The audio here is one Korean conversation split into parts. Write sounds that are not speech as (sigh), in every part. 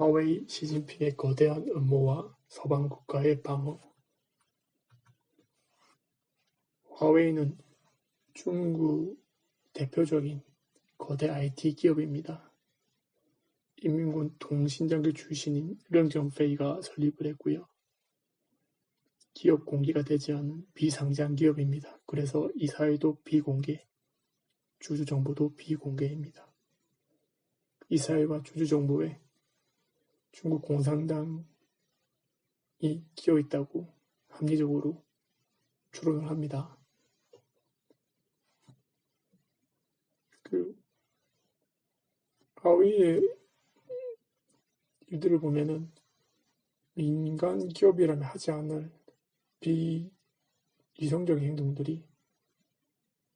하웨이 시진핑의 거대한 음모와 서방 국가의 방어 화웨이는 중국 대표적인 거대 IT 기업입니다. 인민군 통신장교 출신인 령정페이가 설립을 했고요. 기업 공개가 되지 않은 비상장 기업입니다. 그래서 이사회도 비공개, 주주 정보도 비공개입니다. 이사회와 주주 정보에 중국 공산당이 끼어 있다고 합리적으로 추론을 합니다. 그 하위의 일들을 보면은 민간 기업이라면 하지 않을 비이성적인 행동들이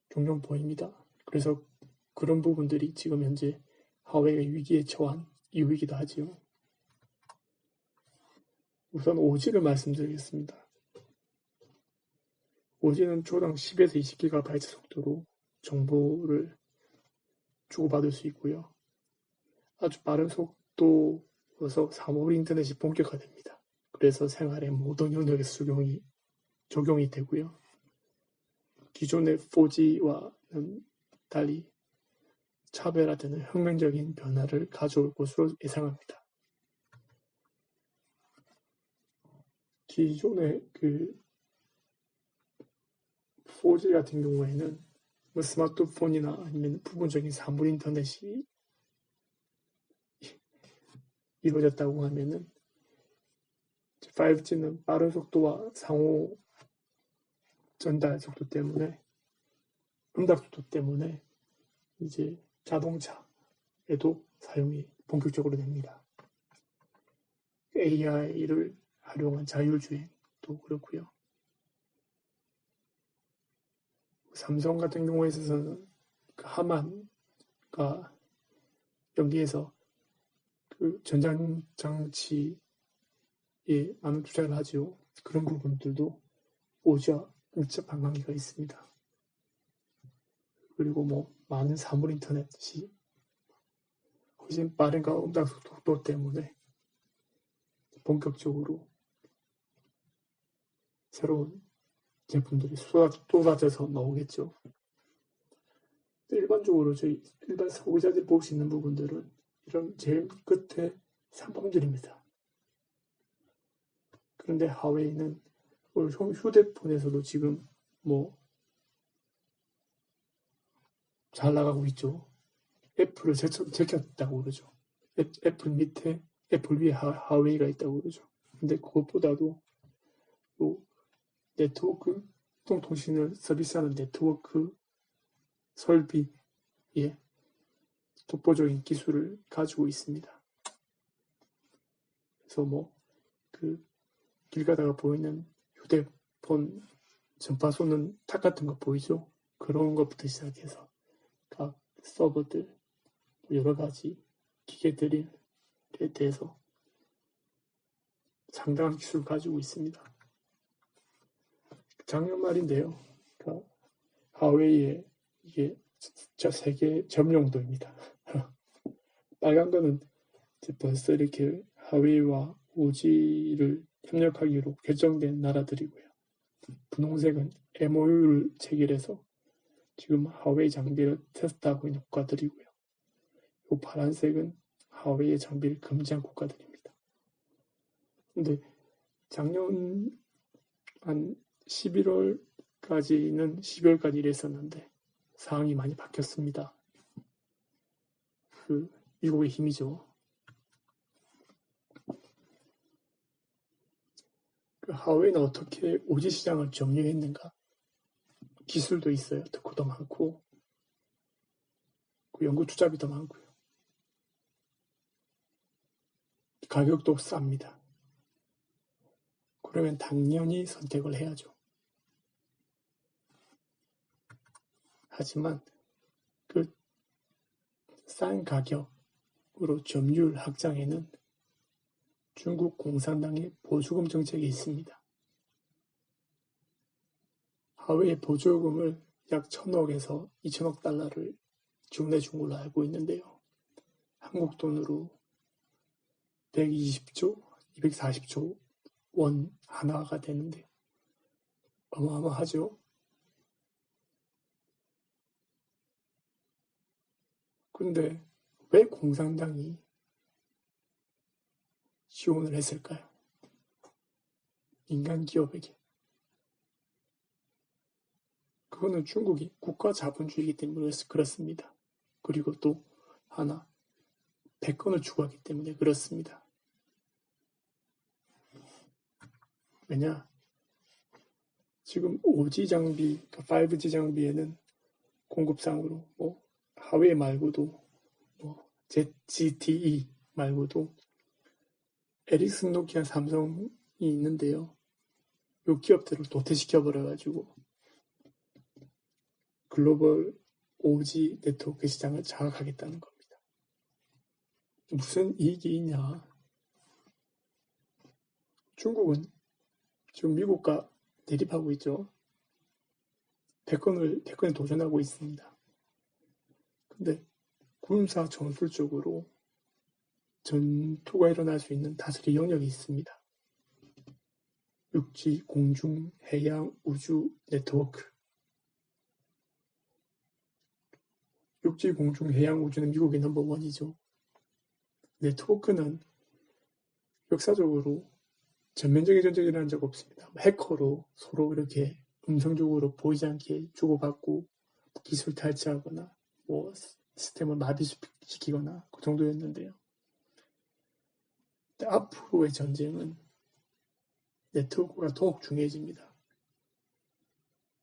종종 보입니다. 그래서 그런 부분들이 지금 현재 하웨이가 위기에 처한 이유이기도 하지요. 우선 오지를 말씀드리겠습니다. 오지는 초당 10에서 20GB 속도로 정보를 주고받을 수 있고요. 아주 빠른 속도여서 사물 인터넷이 본격화됩니다. 그래서 생활의 모든 영역에서 적용이, 적용이 되고요. 기존의 4G와는 달리 차별화되는 혁명적인 변화를 가져올 것으로 예상합니다. 기존의 그 4G 같은 경우에는 뭐 스마트폰이나 아니면 부분적인 사물 인터넷이 이루어졌다고 하면은 5G는 빠른 속도와 상호 전달 속도 때문에 응답 속도 때문에 이제 자동차에도 사용이 본격적으로 됩니다. AI를 활용한 자율주행도 그렇고요. 삼성 같은 경우에 있어서는 그 하만과 여기에서 그 전장 장치에 많은 투자를 하죠. 그런 부분들도 오지와 밀접한 관계가 있습니다. 그리고 뭐 많은 사물 인터넷이 훨씬 빠른가 음당 속도 때문에 본격적으로 새로운 제품들이 쏟아져서 나오겠죠. 일반적으로 저희 일반 소비자들이 볼 수 있는 부분들은 이런 제일 끝에 상품들입니다. 그런데 하웨이는 휴대폰에서도 지금 뭐 잘 나가고 있죠. 애플을 제쳤다고 그러죠. 애플 밑에 애플 위에 하, 웨이가 있다고 그러죠. 근데 그것보다도 또 네트워크 통통신을 서비스하는 네트워크 설비에 독보적인 기술을 가지고 있습니다. 그래서 뭐 그 길 가다가 보이는 휴대폰 전파 쏘는 탑 같은 거 보이죠? 그런 것부터 시작해서 각 서버들 여러 가지 기계들에 대해서 상당한 기술을 가지고 있습니다. 작년 말인데요. 그 하웨이의 이게 저 세계 점용도입니다. (laughs) 빨간 거는 벌써 이렇게 하웨이와 오지를 협력하기로 결정된 나라들이고요. 분홍색은 MOU를 체결해서 지금 하웨이 장비를 테스트하고 있는 국가들이고요. 이 파란색은 하웨이의 장비를 금지한 국가들입니다. 근데 작년 한 11월까지는 12월까지 이랬었는데 상황이 많이 바뀌었습니다. 그 미국의 힘이죠. 그 하웨이는 어떻게 오지 시장을 점유했는가? 기술도 있어요. 특허도 많고, 그 연구 투자비도 많고요. 가격도 쌉니다. 그러면 당연히 선택을 해야죠. 하지만 그 싼 가격으로 점유율 확장에는 중국 공산당의 보조금 정책이 있습니다. 하웨이 보조금을 약 천억에서 이천억 달러를 지원해 준 걸로 알고 있는데요. 한국 돈으로 120조, 240조 원 하나가 되는데 어마어마하죠. 근데 왜 공산당이 지원을 했을까요? 민간 기업에게. 그거는 중국이 국가 자본주의이기 때문에 그렇습니다. 그리고 또 하나, 백건을 추구하기 때문에 그렇습니다. 왜냐? 지금 5G 장비, 5G 그러니까 장비에는 공급상으로 뭐 하웨이 말고도 뭐 ZTE 말고도 에릭슨, 노키아, 삼성이 있는데요. 요 기업들을 도태시켜 버려가지고 글로벌 5G 네트워크 시장을 장악하겠다는 겁니다. 무슨 이익이 있냐? 중국은 지금 미국과 대립하고 있죠. 대권을, 대권에 도전하고 있습니다. 근데 군사 전술적으로 전투가 일어날 수 있는 다스리 영역이 있습니다. 육지, 공중, 해양, 우주 네트워크. 육지, 공중, 해양, 우주는 미국의 넘버원이죠. 네트워크는 역사적으로 전면적인 전쟁을 일어난 적 없습니다. 해커로 서로 이렇게 음성적으로 보이지 않게 주고받고 기술 탈취하거나 뭐 시스템을 마비시키거나 그 정도였는데요. 앞으로의 전쟁은 네트워크가 더욱 중요해집니다.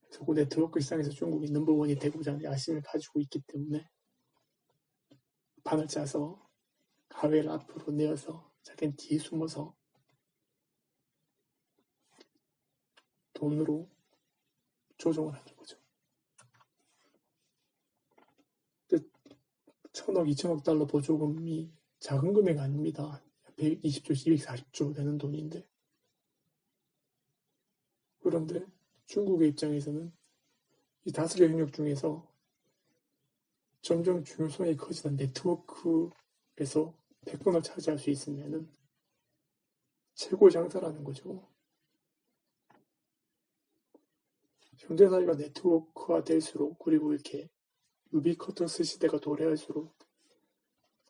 그래서 그 네트워크 시장에서 중국이 넘버원이 되고자 하는 야심을 가지고 있기 때문에 판을 짜서 하회를 앞으로 내어서 자기는 뒤에 숨어서 돈으로 조정을 하는 거죠. 천억, 이천억 달러 보조금이 작은 금액 아닙니다. 120조, 240조 되는 돈인데. 그런데 중국의 입장에서는 이 다스리 영역 중에서 점점 중요성이 커지는 네트워크에서 100번을 차지할 수 있으면은 최고 장사라는 거죠. 현대사회가 네트워크화 될수록 그리고 이렇게 유비쿼터스 시대가 도래할수록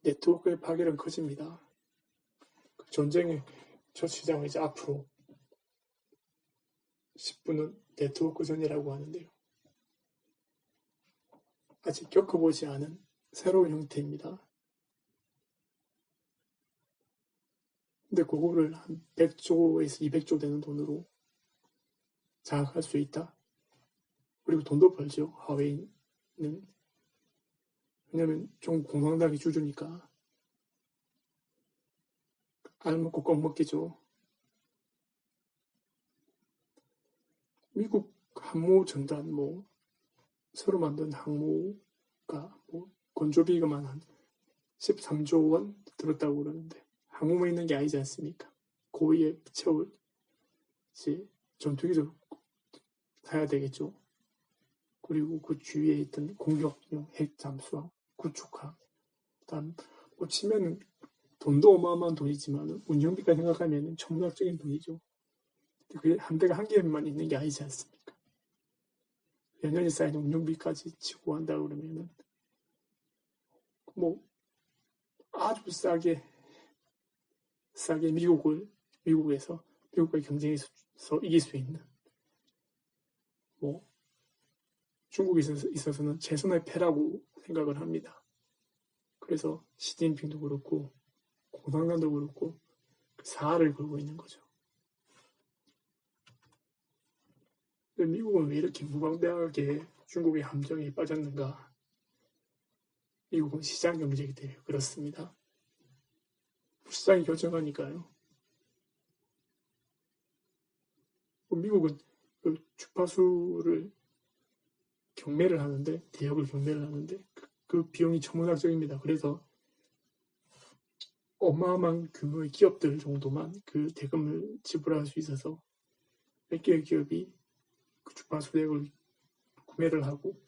네트워크의 파괴는 커집니다. 그 전쟁의 첫 시장은 이제 앞으로 10분은 네트워크 전이라고 하는데요. 아직 겪어보지 않은 새로운 형태입니다. 근데 그거를 한 100조에서 200조 되는 돈으로 장악할 수 있다. 그리고 돈도 벌죠. 하웨이는. 왜냐면 좀 공황당이 주주니까. 알 먹고 껌 먹기죠. 미국 항모 전단 뭐 새로 만든 항모가 뭐 건조비가만 한 13조 원 들었다고 그러는데 항모만 있는 게 아니지 않습니까? 고위에 채울 이제 전투기도 사야 되겠죠. 그리고 그 주위에 있던 공격용 핵 잠수함 구축함 그다음 뭐 치면 돈도 어마어마한 돈이지만 운영비까지 생각하면 천문학적인 돈이죠. 그게 한 대가 한 개만 있는 게 아니지 않습니까? 연년이 쌓인 운영비까지 치고 한다 그러면은 뭐 아주 싸게 싸게 미국을 미국에서 미국과의 경쟁에서 이길 수 있는 뭐 중국에 있어서는 최선의 패라고 생각을 합니다. 그래서 시진핑도 그렇고 공산당도 그렇고 그 사활을 걸고 있는 거죠. 미국은 왜 이렇게 무방대하게 중국의 함정에 빠졌는가? 미국은 시장 경제이기 때문에 그렇습니다. 시장이 결정하니까요. 미국은 그 주파수를 경매를 하는데 대역을 경매를 하는데 그, 그 비용이 천문학적입니다. 그래서 어마어마한 규모의 기업들 정도만 그 대금을 지불할 수 있어서 몇 개의 기업이 그 주파수 대역을 구매를 하고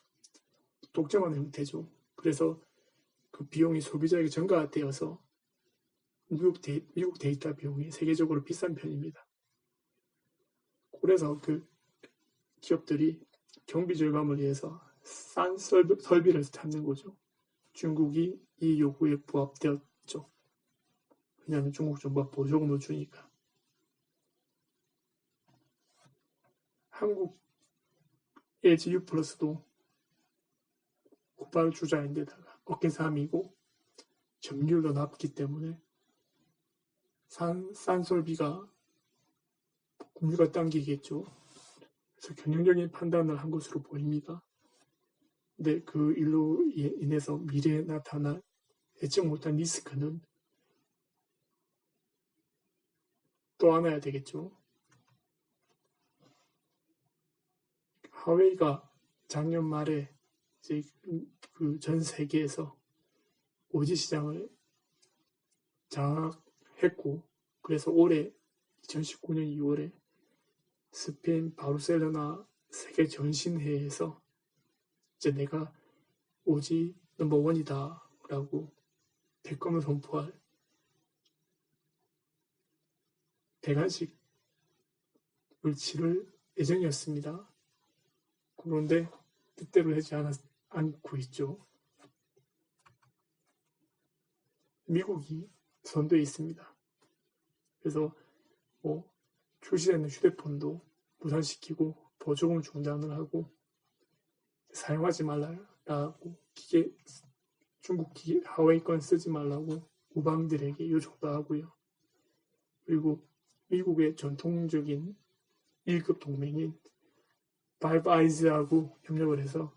독점하는 형태죠. 그래서 그 비용이 소비자에게 전가되어서 미국, 데이, 미국 데이터 비용이 세계적으로 비싼 편입니다. 그래서 그 기업들이 경비 절감을 위해서 싼 설비, 설비를 찾는 거죠. 중국이 이 요구에 부합되었죠. 왜냐하면 중국 정부가 보조금을 주니까. 한국 LG U 플러스도 고발 주자인데다가 어깨삼이고 점유율도 낮기 때문에 산, 싼솔비가 공유가 당기겠죠. 그래서 경영적인 판단을 한 것으로 보입니다. 근데 그 일로 인해서 미래에 나타날 예측 못한 리스크는 또 안아야 되겠죠. 하웨이가 작년 말에 이제 그 전 세계에서 오지 시장을 장악했고 그래서 올해 2019년 2월에 스페인 바르셀로나 세계 전신회에서 이제 내가 오지 넘버원이다 라고 대권을 선포할 대관식을 치를 예정이었습니다. 그런데 뜻대로 되지 않았, 않고 있죠. 미국이 선도에 있습니다. 그래서 뭐 출시되는 휴대폰도 무산시키고 보조금 중단을 하고 사용하지 말라고 기계 중국 기계 하웨이 건 쓰지 말라고 우방들에게 요청도 하고요. 그리고 미국의 전통적인 1급 동맹인 바이브 아이즈하고 협력을 해서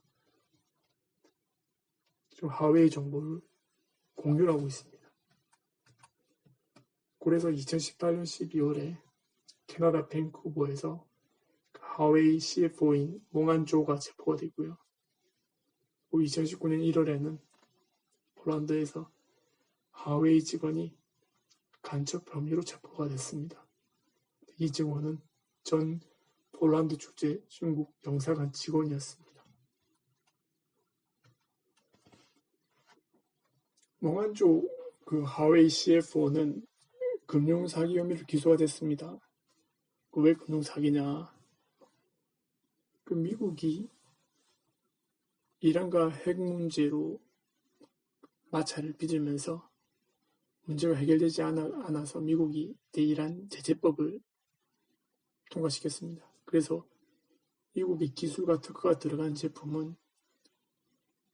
좀 하웨이 정보를 공유를 하고 있습니다. 그래서 2018년 12월에 캐나다 밴쿠버에서 그 하웨이 CFO인 몽안조가 체포가 되고요. 2019년 1월에는 폴란드에서 하웨이 직원이 간첩 혐의로 체포가 됐습니다. 이 증언은 전 폴란드 축제 중국 영사관 직원이었습니다. 몽환조 그 하웨이 CFO는 금융 사기 혐의로 기소가 됐습니다. 그왜 금융 사기냐? 그 미국이 이란과 핵 문제로 마찰을 빚으면서 문제가 해결되지 않아, 서 미국이 대이란 제재법을 통과시켰습니다. 그래서 미국의 기술과 특허가 들어간 제품은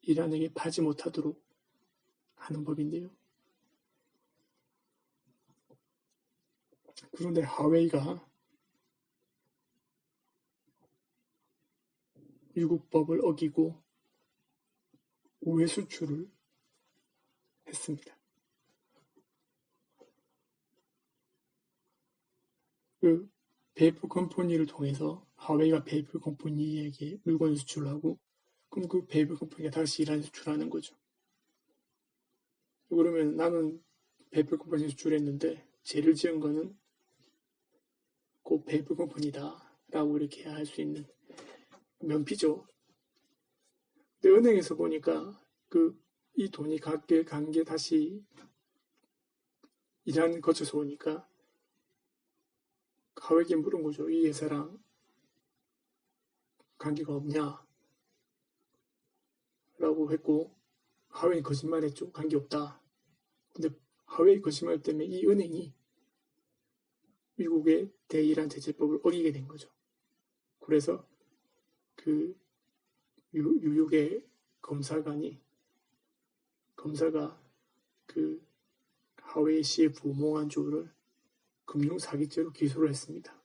이란에게 파지 못하도록 하는 법인데요. 그런데 하웨이가 미국 법을 어기고 우회 수출을 했습니다. 그 베이프 컴퍼니를 통해서 하웨이가 베이프 컴퍼니에게 물건을 수출하고 그럼 그 베이프 컴퍼니가 다시 이란에 수출하는 거죠. 그러면 나는 베이프 컴퍼니에 수출했는데 죄를 지은 거는 그 베이프 컴퍼니다 라고 이렇게 할 수 있는 면피죠. 근데 은행에서 보니까 그 이 돈이 각게 간게 다시 이란 거쳐서 오니까 가회에게 물은 거죠. 이 회사랑 관계가 없냐? 라고 했고 하웨이 거짓말했죠. 관계 없다. 근데 하웨이 거짓말 때문에 이 은행이 미국의 대이란 제재법을 어기게 된 거죠. 그래서 그 뉴욕의 검사관이 검사가 그 하웨이 씨의 부몽한 조를 금융 사기죄로 기소를 했습니다.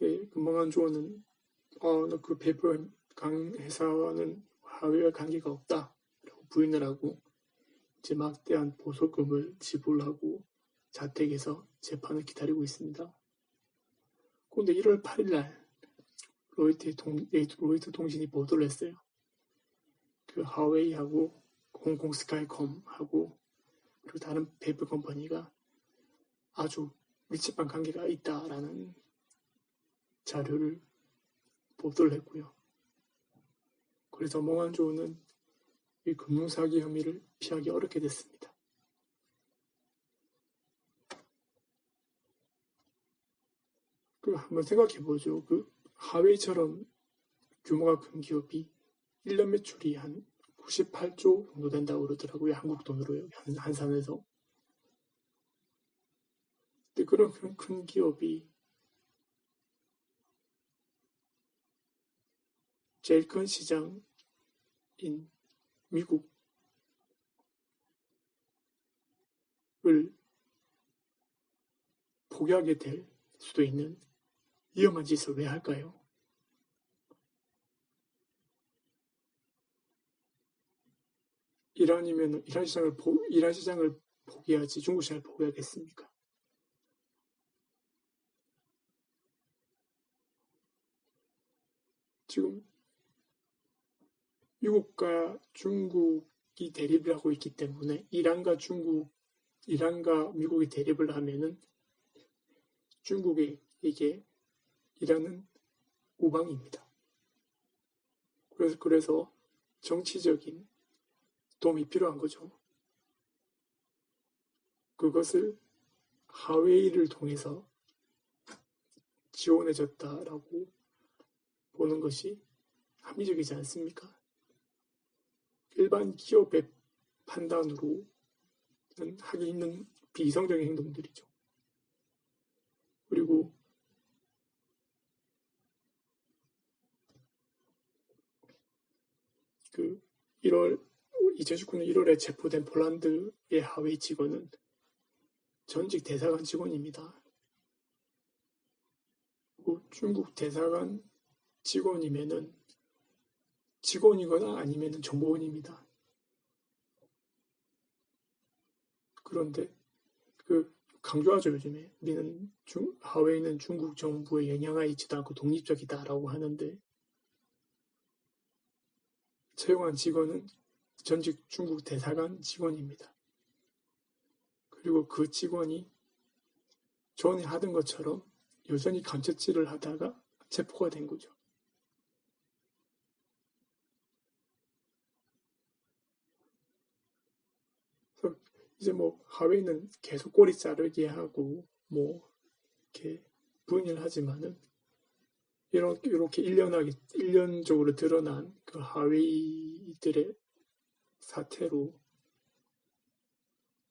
네, 금몽한 조는 어, 그 배포 강 회사와는 하웨이와 관계가 없다라고 부인을 하고 이제 막대한 보석금을 지불하고 자택에서 재판을 기다리고 있습니다. 그런데 1월 8일 날 로이트 동, 예, 로이트 통신이 보도를 했어요. 그 하웨이하고 홍콩 스카이컴하고 그리고 다른 베이브 컴퍼니가 아주 밀집한 관계가 있다라는 자료를 보도를 했고요. 그래서 몽환조는 이 금융사기 혐의를 피하기 어렵게 됐습니다. 그 한번 생각해 보죠. 그 하웨이처럼 규모가 큰 기업이 1년 매출이 한 98조 정도 된다고 그러더라고요. 한국 돈으로요. 한산에서. 근데 그런 큰, 큰 기업이 제일 큰 시장인 미국을 포기하게 될 수도 있는 위험한 짓을 왜 할까요? 이란이면 이란 시장을 포, 이란 시장을 포기하지 중국 시장을 포기하겠습니까? 지금 미국과 중국이 대립을 하고 있기 때문에 이란과 중국, 이란과 미국이 대립을 하면은 중국에게 이란은 우방입니다. 그래서 그래서 정치적인 도움이 필요한 거죠. 그것을 하웨이를 통해서 지원해줬다라고 보는 것이 합리적이지 않습니까? 일반 기업의 판단으로는 하기 있는 비이성적인 행동들이죠. 그리고 그 1월 2019년 1월에 체포된 폴란드의 하웨이 직원은 전직 대사관 직원입니다. 중국 대사관 직원이면은 직원이거나 아니면은 정보원입니다. 그런데 그 강조하죠 요즘에 우리는 중, 하웨이는 중국 정부의 영향하에 있지도 않고 독립적이다라고 하는데 채용한 직원은 전직 중국 대사관 직원입니다. 그리고 그 직원이 전에 하던 것처럼 여전히 감책질을 하다가 체포가 된 거죠. 이제 뭐 하웨이는 계속 꼬리 자르게 하고 뭐 이렇게 부인을 하지만은 이렇게 이렇게 일련하게 일련적으로 드러난 그 하웨이들의 사태로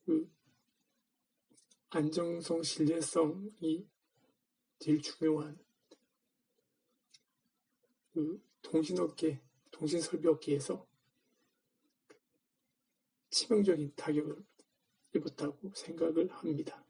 그 안정성, 신뢰성이 제일 중요한 그 통신업계, 통신설비업계에서 치명적인 타격을 입었다고 생각을 합니다.